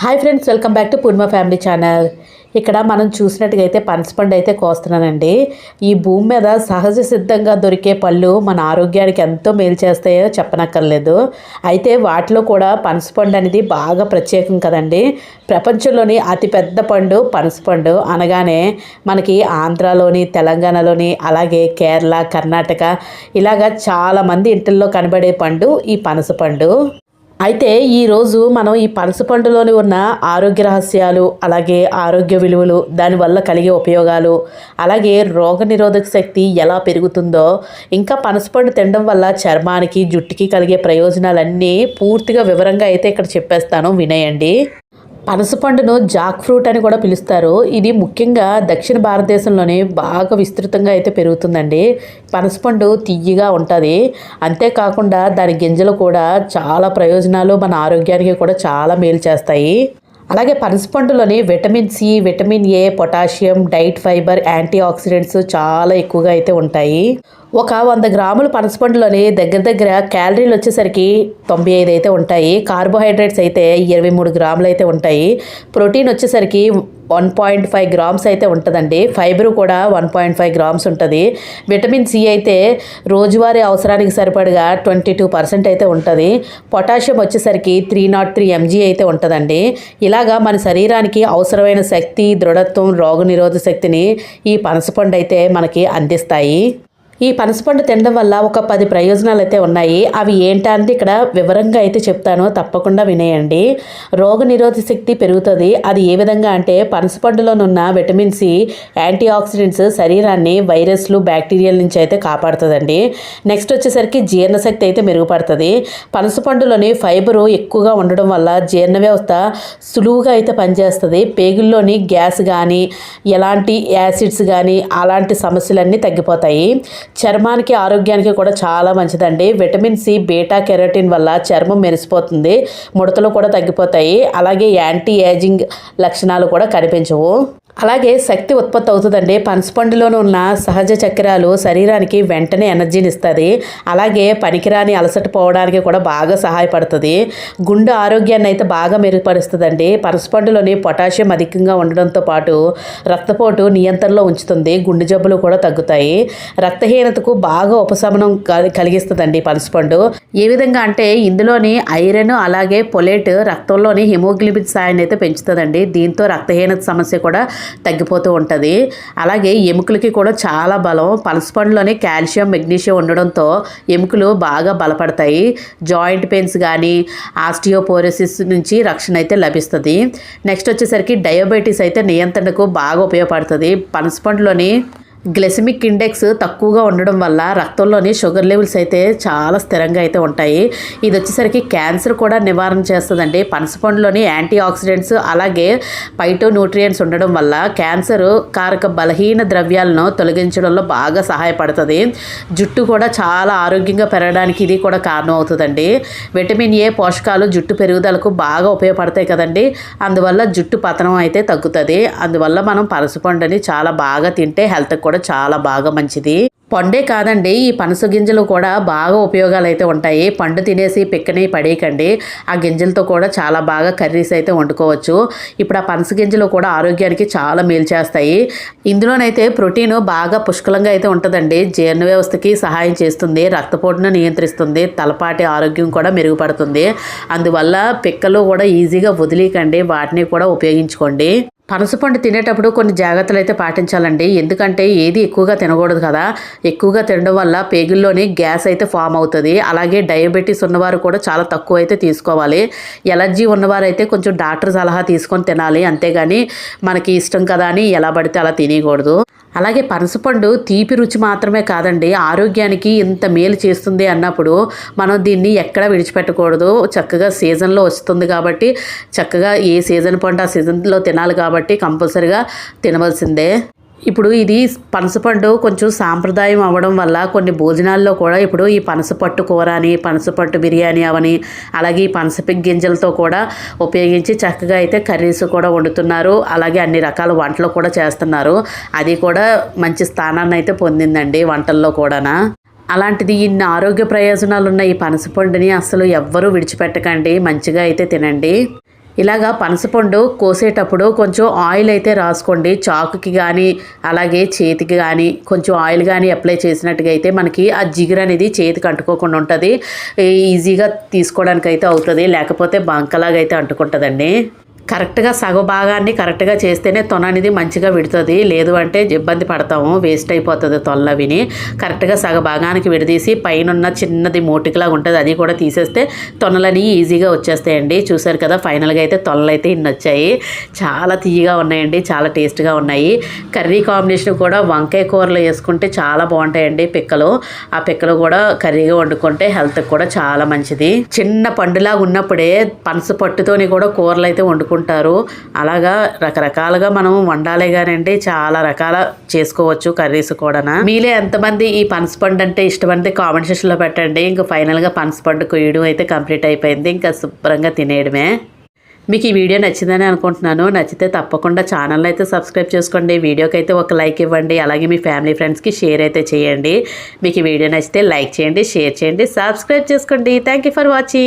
Hi friends welcome back to Purnima family channel. ఇక్కడ మనం చూసినట్టుగా అయితే పనసపండు అయితే కోస్తున్నానండి. ఈ భూమి మీద సహజ సిద్ధంగా దొరికే పళ్ళు మన ఆరోగ్యానికి ఎంతో మేలు చేస్తాయో చెప్పనక్కర్లేదు. అయితే వాటిలో కూడా పనసపండు అనేది బాగా ప్రత్యేకం కదండి. ప్రపంచంలోని అతిపెద్ద పండు పనసపండు అనగానే మనకి ఆంధ్రాలోని తెలంగాణలోని అలాగే కేరళ కర్ణాటక ఇలాగా చాలామంది ఇంటిల్లో కనబడే పండు ఈ పనసపండు అయితే ఈరోజు మనం ఈ పనస పండులోని ఉన్న ఆరోగ్య రహస్యాలు అలాగే ఆరోగ్య విలువలు దానివల్ల కలిగే ఉపయోగాలు అలాగే రోగనిరోధక శక్తి ఎలా పెరుగుతుందో ఇంకా పనసపండు తినడం వల్ల చర్మానికి జుట్టుకి కలిగే ప్రయోజనాలన్నీ పూర్తిగా వివరంగా అయితే ఇక్కడ చెప్పేస్తాను. వినేయండి. పనసపండును జాక్ ఫ్రూట్ అని కూడా పిలుస్తారు. ఇది ముఖ్యంగా దక్షిణ భారతదేశంలోనే బాగా విస్తృతంగా అయితే పెరుగుతుందండి. పనసపండు తియ్యగా ఉంటుంది. అంతేకాకుండా దాని గింజలు కూడా చాలా ప్రయోజనాలు మన ఆరోగ్యానికి కూడా చాలా మేలు చేస్తాయి. అలాగే పనసపండులోని vitamin C vitamin A potassium diet fibre antioxidants చాలా ఎక్కువగా అయితే ఉంటాయి. ఒక వంద గ్రాముల పనసపండులోని దగ్గర దగ్గర క్యాలరీలు వచ్చేసరికి తొంభై ఐదు అయితే ఉంటాయి. కార్బోహైడ్రేట్స్ అయితే ఇరవై మూడు గ్రాములు అయితే ఉంటాయి. ప్రోటీన్ వచ్చేసరికి వన్ పాయింట్ ఫైవ్ గ్రామ్స్ అయితే ఉంటుందండి. ఫైబర్ కూడా వన్ పాయింట్ ఫైవ్ గ్రామ్స్ ఉంటుంది. విటమిన్ సి అయితే రోజువారీ అవసరానికి సరిపడగా ట్వంటీ టూ పర్సెంట్ అయితే ఉంటుంది. పొటాషియం వచ్చేసరికి త్రీ నాట్ త్రీ ఎంజీ అయితే ఉంటుందండి. ఇలాగా మన శరీరానికి అవసరమైన శక్తి దృఢత్వం రోగనిరోధక శక్తిని ఈ పనసపండు అయితే మనకి అందిస్తాయి. ఈ పనసపండు తినడం వల్ల ఒక పది ప్రయోజనాలు అయితే ఉన్నాయి. అవి ఏంటంటే ఇక్కడ వివరంగా అయితే చెప్తాను. తప్పకుండా వినేయండి. రోగ శక్తి పెరుగుతుంది. అది ఏ విధంగా అంటే పనసపండులోనున్న విటమిన్ సి యాంటీ ఆక్సిడెంట్స్ శరీరాన్ని వైరస్లు బ్యాక్టీరియాల నుంచి అయితే కాపాడుతుందండి. నెక్స్ట్ వచ్చేసరికి జీర్ణశక్తి అయితే మెరుగుపడుతుంది. పనసపండులోని ఫైబరు ఎక్కువగా ఉండడం వల్ల జీర్ణ వ్యవస్థ సులువుగా అయితే పనిచేస్తుంది. పేగుల్లోని గ్యాస్ కానీ ఎలాంటి యాసిడ్స్ కానీ అలాంటి సమస్యలన్నీ తగ్గిపోతాయి. చర్మానికి ఆరోగ్యానికి కూడా చాలా మంచిదండి. విటమిన్ సి బీటా కెరటిన్ వల్ల చర్మం మెరిసిపోతుంది. ముడతలు కూడా తగ్గిపోతాయి. అలాగే యాంటీ ఏజింగ్ లక్షణాలు కూడా కనిపించవు. అలాగే శక్తి ఉత్పత్తి అవుతుందండి. పనసపండులోనూ ఉన్న సహజ చక్రాలు శరీరానికి వెంటనే ఎనర్జీని ఇస్తుంది. అలాగే పనికిరాని అలసట పోవడానికి కూడా బాగా సహాయపడుతుంది. గుండె ఆరోగ్యాన్ని అయితే బాగా మెరుగుపరుస్తుందండి. పనసపండులోని పొటాషియం అధికంగా ఉండడంతో పాటు రక్తపోటు నియంత్రణలో ఉంచుతుంది. గుండె జబ్బులు కూడా తగ్గుతాయి. రక్తహీనతకు బాగా ఉపశమనం కలిగిస్తుందండి పనసపండు ఏ విధంగా అంటే ఇందులోని ఐరన్ అలాగే పొలేట్ రక్తంలోని హిమోగ్లోబిన్ స్థాయిని అయితే పెంచుతుందండి. దీంతో రక్తహీనత సమస్య కూడా తగ్గిపోతూ ఉంటుంది. అలాగే ఎముకలకి కూడా చాలా బలం. పనసపండులోని కాల్షియం మెగ్నీషియం ఉండడంతో ఎముకలు బాగా బలపడతాయి. జాయింట్ పెయిన్స్ కానీ ఆస్టియోపోరోసిస్ నుంచి రక్షణ అయితే లభిస్తుంది. నెక్స్ట్ వచ్చేసరికి డయాబెటీస్ అయితే నియంత్రణకు బాగా ఉపయోగపడుతుంది. పనసపండులోని గ్లెసిమిక్ ఇండెక్స్ తక్కువగా ఉండడం వల్ల రక్తంలోని షుగర్ లెవెల్స్ అయితే చాలా స్థిరంగా అయితే ఉంటాయి. ఇది వచ్చేసరికి క్యాన్సర్ కూడా నివారణ చేస్తుందండి. పనసపండులోని యాంటీ ఆక్సిడెంట్స్ అలాగే పైటో న్యూట్రియంట్స్ ఉండడం వల్ల క్యాన్సర్ కారక బలహీన ద్రవ్యాలను తొలగించడంలో బాగా సహాయపడుతుంది. జుట్టు కూడా చాలా ఆరోగ్యంగా పెరగడానికి ఇది కూడా కారణం అవుతుందండి. విటమిన్ ఏ పోషకాలు జుట్టు పెరుగుదలకు బాగా ఉపయోగపడతాయి కదండి. అందువల్ల జుట్టు పతనం అయితే తగ్గుతుంది. అందువల్ల మనం పనసపండుని చాలా బాగా తింటే హెల్త్కి కూడా చాలా బాగా మంచిది. పండే కాదండి ఈ పనస గింజలు కూడా బాగా ఉపయోగాలు అయితే ఉంటాయి. పండు తినేసి పిక్కని పడేయకండి. ఆ గింజలతో కూడా చాలా బాగా కర్రీస్ అయితే వండుకోవచ్చు. ఇప్పుడు ఆ పనస గింజలు కూడా ఆరోగ్యానికి చాలా మేలు చేస్తాయి. ఇందులోనైతే ప్రోటీన్ బాగా పుష్కలంగా అయితే ఉంటుందండి. జీర్ణ వ్యవస్థకి సహాయం చేస్తుంది. రక్తపోటును నియంత్రిస్తుంది. తలపాటి ఆరోగ్యం కూడా మెరుగుపడుతుంది. అందువల్ల పిక్కలు కూడా ఈజీగా వదిలేయకండి. వాటిని కూడా ఉపయోగించుకోండి. పనసపండు తినేటప్పుడు కొన్ని జాగ్రత్తలు అయితే పాటించాలండి. ఎందుకంటే ఏది ఎక్కువగా తినకూడదు కదా. ఎక్కువగా తినడం వల్ల పేగుల్లోని గ్యాస్ అయితే ఫామ్ అవుతుంది. అలాగే డయాబెటీస్ ఉన్నవారు కూడా చాలా తక్కువ అయితే తీసుకోవాలి. ఎలర్జీ ఉన్నవారు అయితే కొంచెం డాక్టర్ సలహా తీసుకొని తినాలి. అంతేగాని మనకి ఇష్టం కదా అని ఎలా పడితే అలా తినకూడదు అలాగే పనసపండు తీపి రుచి మాత్రమే కాదండి ఆరోగ్యానికి ఇంత మేలు చేస్తుంది అన్నప్పుడు మనం దీన్ని ఎక్కడ విడిచిపెట్టకూడదు. చక్కగా సీజన్లో వస్తుంది కాబట్టి చక్కగా ఏ సీజన్ పండు ఆ సీజన్లో తినాలి కాబట్టి కంపల్సరిగా తినవలసిందే. ఇప్పుడు ఇది పనసపండు కొంచెం సాంప్రదాయం అవ్వడం వల్ల కొన్ని భోజనాల్లో కూడా ఇప్పుడు ఈ పనసపట్టు కూర అని పనసపట్టు బిర్యానీ అవని అలాగే ఈ పనసపి గింజలతో కూడా ఉపయోగించి చక్కగా అయితే కర్రీస్ కూడా వండుతున్నారు. అలాగే అన్ని రకాల వంటలు కూడా చేస్తున్నారు. అది కూడా మంచి స్థానాన్ని అయితే పొందిందండి వంటల్లో కూడానా. అలాంటిది ఇన్ని ఆరోగ్య ప్రయోజనాలు ఉన్న ఈ పనసపండుని అసలు ఎవ్వరూ విడిచిపెట్టకండి. మంచిగా అయితే తినండి. ఇలాగా పనసపండు కోసేటప్పుడు కొంచెం ఆయిల్ అయితే రాసుకోండి. చాకుకి కానీ అలాగే చేతికి కానీ కొంచెం ఆయిల్ కానీ అప్లై చేసినట్టుగా అయితే మనకి ఆ జిగురు అనేది చేతికి అంటుకోకుండా ఉంటుంది. ఈజీగా తీసుకోవడానికి అయితే అవుతుంది. లేకపోతే బంకలాగా అయితే అంటుకుంటుందండి. కరెక్ట్గా సగభాగాన్ని కరెక్ట్గా చేస్తేనే తొన అనేది మంచిగా విడుతుంది. లేదు అంటే ఇబ్బంది పడతాము వేస్ట్ అయిపోతుంది తొల్లవిని కరెక్ట్గా సగభాగానికి విడదీసి పైన ఉన్న చిన్నది మోటికలాగా ఉంటుంది అది కూడా తీసేస్తే తొనలని ఈజీగా వచ్చేస్తాయండి. చూసారు కదా ఫైనల్గా అయితే తొనలు అయితే ఇన్ని వచ్చాయి. చాలా తీయగా ఉన్నాయండి చాలా టేస్ట్గా ఉన్నాయి. కర్రీ కాంబినేషన్ కూడా వంకాయ కూరలు వేసుకుంటే చాలా బాగుంటాయండి పిక్కలు. ఆ పిక్కలు కూడా కర్రీగా వండుకుంటే హెల్త్కి కూడా చాలా మంచిది. చిన్న పండులాగా ఉన్నప్పుడే పనస పట్టుతోని కూడా కూరలు అయితే వండుకుంటారు అలాగా రకరకాలుగా మనం వండాలి కానండి చాలా రకాల చేసుకోవచ్చు కర్రీస్ కూడా మీలే ఎంతమంది ఈ పనసపండు అంటే ఇష్టమంటే కామెంట్ సెక్షన్లో పెట్టండి. ఇంకా ఫైనల్గా పనసపండు కొయ్యడం అయితే కంప్లీట్ అయిపోయింది. ఇంకా శుభ్రంగా తినేయడమే. మీకు ఈ వీడియో నచ్చిందని అనుకుంటున్నాను. నచ్చితే తప్పకుండా ఛానల్ అయితే సబ్స్క్రైబ్ చేసుకోండి. వీడియోకి అయితే ఒక లైక్ ఇవ్వండి. అలాగే మీ ఫ్యామిలీ ఫ్రెండ్స్కి షేర్ అయితే చేయండి. మీకు ఈ వీడియో నచ్చితే లైక్ చేయండి షేర్ చేయండి సబ్స్క్రైబ్ చేసుకోండి. Thank you for watching.